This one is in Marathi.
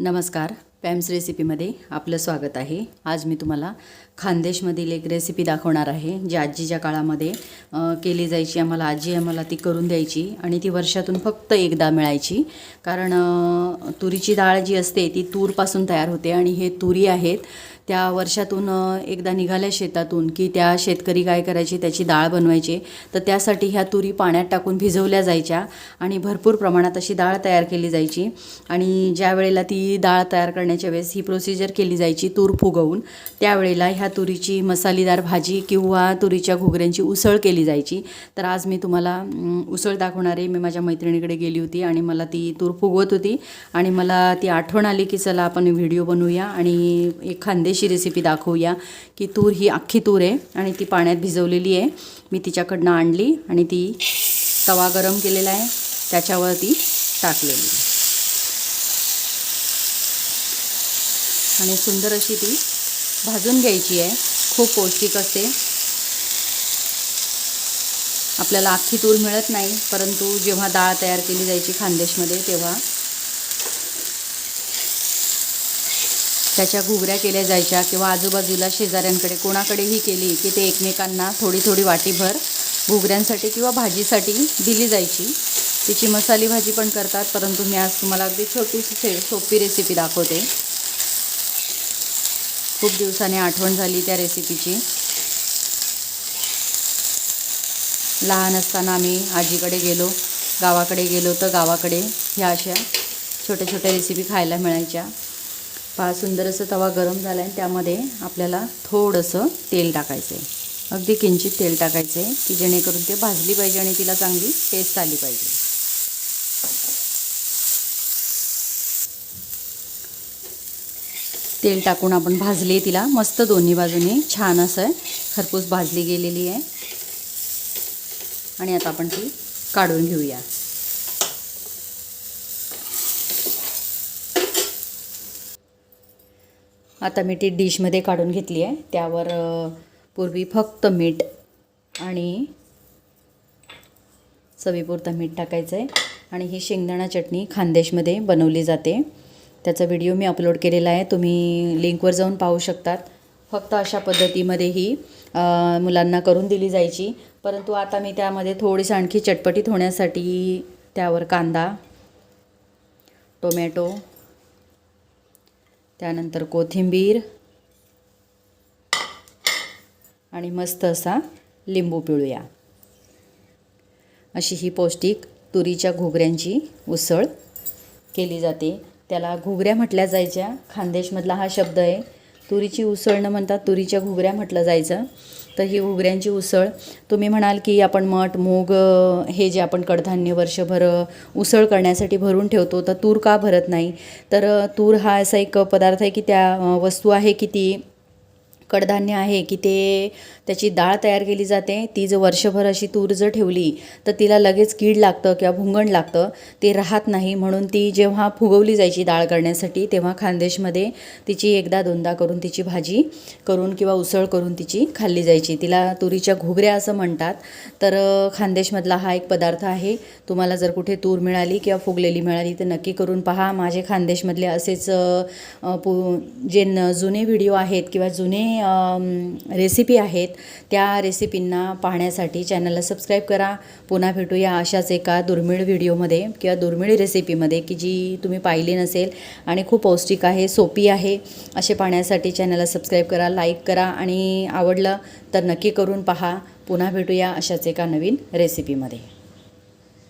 नमस्कार पॅम्स रेसिपीमध्ये आपलं स्वागत आहे. आज मी तुम्हाला खानदेशमधील एक रेसिपी दाखवणार आहे जी आजीच्या काळामध्ये केली जायची. आम्हाला आजी आम्हाला ती करून द्यायची आणि ती वर्षातून फक्त एकदा मिळायची. कारण तुरीची डाळ जी असते ती तूरपासून तयार होते आणि हे तुरी आहेत. त्या वर्षातून एकदा निघाल्या शेतातून की त्या शेतकरी काय करायचे त्याची डाळ बनवायचे. तर त्यासाठी ह्या तुरी पाण्यात टाकून भिजवल्या जायच्या आणि भरपूर प्रमाणात अशी डाळ तयार केली जायची. आणि ज्या वेळेला ती डाळ तयार करण्याच्या वेळेस ही प्रोसिजर केली जायची तूर फुगवून त्यावेळेला ह्या तुरीची मसालेदार भाजी किंवा तुरीच्या घुगऱ्यांची उसळ केली जायची. तर आज मी तुम्हाला उसळ दाखवणारे मी माझ्या मैत्रिणीकडे गेली होती आणि मला ती तूर फुगवत होती. आणि मला ती आठवण आली की चला आपण व्हिडिओ बनवूया आणि एक खानदेश रेसिपी दाखवूया. की तूर ही अख्खी तूर आहे आणि ती पाण्यात भिजवलेली आहे. मी तिच्याकडनं आणली आणि ती तवा गरम केलेला आहे. त्याच्यावर ती टाकलेली आणि सुंदर अशी ती भाजून घ्यायची आहे. खूप पौष्टिक असते. आपल्याला अख्खी तूर मिळत नाही परंतु जेव्हा डाळ तयार केली जायची खानदेशमध्ये तेव्हा त्याच्या घुगऱ्या केल्या जायच्या किंवा आजूबाजूला शेजाऱ्यांकडे कोणाकडेही केली की ते एकमेकांना थोडी थोडी वाटीभर घुगऱ्यांसाठी किंवा भाजीसाठी दिली जायची. तिची मसाली भाजी पण करतात परंतु मी आज तुम्हाला अगदी छोटीशी से- सोपी रेसिपी दाखवते. खूप दिवसाने आठवण झाली त्या रेसिपीची लहान असताना आम्ही आजीकडे गेलो गावाकडे गेलो तर गावाकडे ह्या अशा छोट्या छोट्या रेसिपी खायला मिळायच्या. पहा सुंदर असं तवा गरम झाला आहे त्यामध्ये आपल्याला थोडंसं तेल टाकायचं आहे अगदी किंचित तेल टाकायचं आहे की जेणेकरून ते भाजली पाहिजे आणि तिला चांगली टेस्ट आली पाहिजे. तेल टाकून आपण भाजली तिला. मस्त दोन्ही बाजूने छान असं आहे खरपूस भाजली गेलेली आहे. आणि आता आपण ती काढून घेऊया. आता मी ती डिशमध्ये काढून घेतली आहे. त्यावर पूर्वी फक्त मीठ आणि चवीपुरतं मीठ टाकायचं आहे आणि ही शेंगदाणा चटणी खानदेशमध्ये बनवली जाते. त्याचा व्हिडिओ मी अपलोड केलेला आहे. तुम्ही लिंकवर जाऊन पाहू शकतात. फक्त अशा पद्धतीमध्ये ही मुलांना करून दिली जायची. परंतु आता मी त्यामध्ये थोडीशी आणखी चटपटीत होण्यासाठी त्यावर कांदा टोमॅटो त्यानंतर कोथिंबीर आणि मस्त असा लिंबू पिळूया. अशी ही पौष्टिक तुरीच्या घुगऱ्यांची उसळ केली जाते. त्याला घुगऱ्या म्हटल्या जायच्या. खानदेशमधला हा शब्द आहे. तुरीची उसळ न म्हणता तुरीच्या घुगऱ्या म्हटलं जायचं. तर ही उगऱ्यांची उसळ. तुम्ही म्हणाल की आपण मठ मूग हे जे आपण कडधान्य वर्षभर उसळ करण्यासाठी भरून ठेवतो तर तूर का भरत नाही? तर तूर हा असा एक पदार्थ आहे की त्या वस्तू आहे की ती कडधान्य आहे की ते त्याची डाळ तयार केली जाते ती जर वर्षभर अशी तूर जर ठेवली तर तिला लगेच कीड लागतं किंवा भुंगण लागतं ते राहत नाही. म्हणून ती जेव्हा फुगवली जायची डाळ करण्यासाठी तेव्हा खानदेशमध्ये तिची एकदा दोनदा करून तिची भाजी करून किंवा उसळ करून तिची खाल्ली जायची. तिला तुरीच्या घुगऱ्या असं म्हणतात. तर खानदेशमधला हा एक पदार्थ आहे. तुम्हाला जर कुठे तूर मिळाली किंवा फुगलेली मिळाली तर नक्की करून पहा. माझे खानदेशमधले असेच पु जे न जुने व्हिडिओ आहेत किंवा जुने रेसिपी आहेत त्या रेसिपींना पाहण्यासाठी चॅनलला सबस्क्राईब करा. पुन्हा भेटूया अशाच एका दुर्मिळ व्हिडिओमध्ये किंवा दुर्मिळ रेसिपीमध्ये की जी तुम्ही पाहिली नसेल आणि खूप पौष्टिक आहे सोपी आहे असे पाहण्यासाठी चॅनलला सबस्क्राईब करा लाईक करा आणि आवडलं तर नक्की करून पहा. पुन्हा भेटूया अशाच एका नवीन रेसिपीमध्ये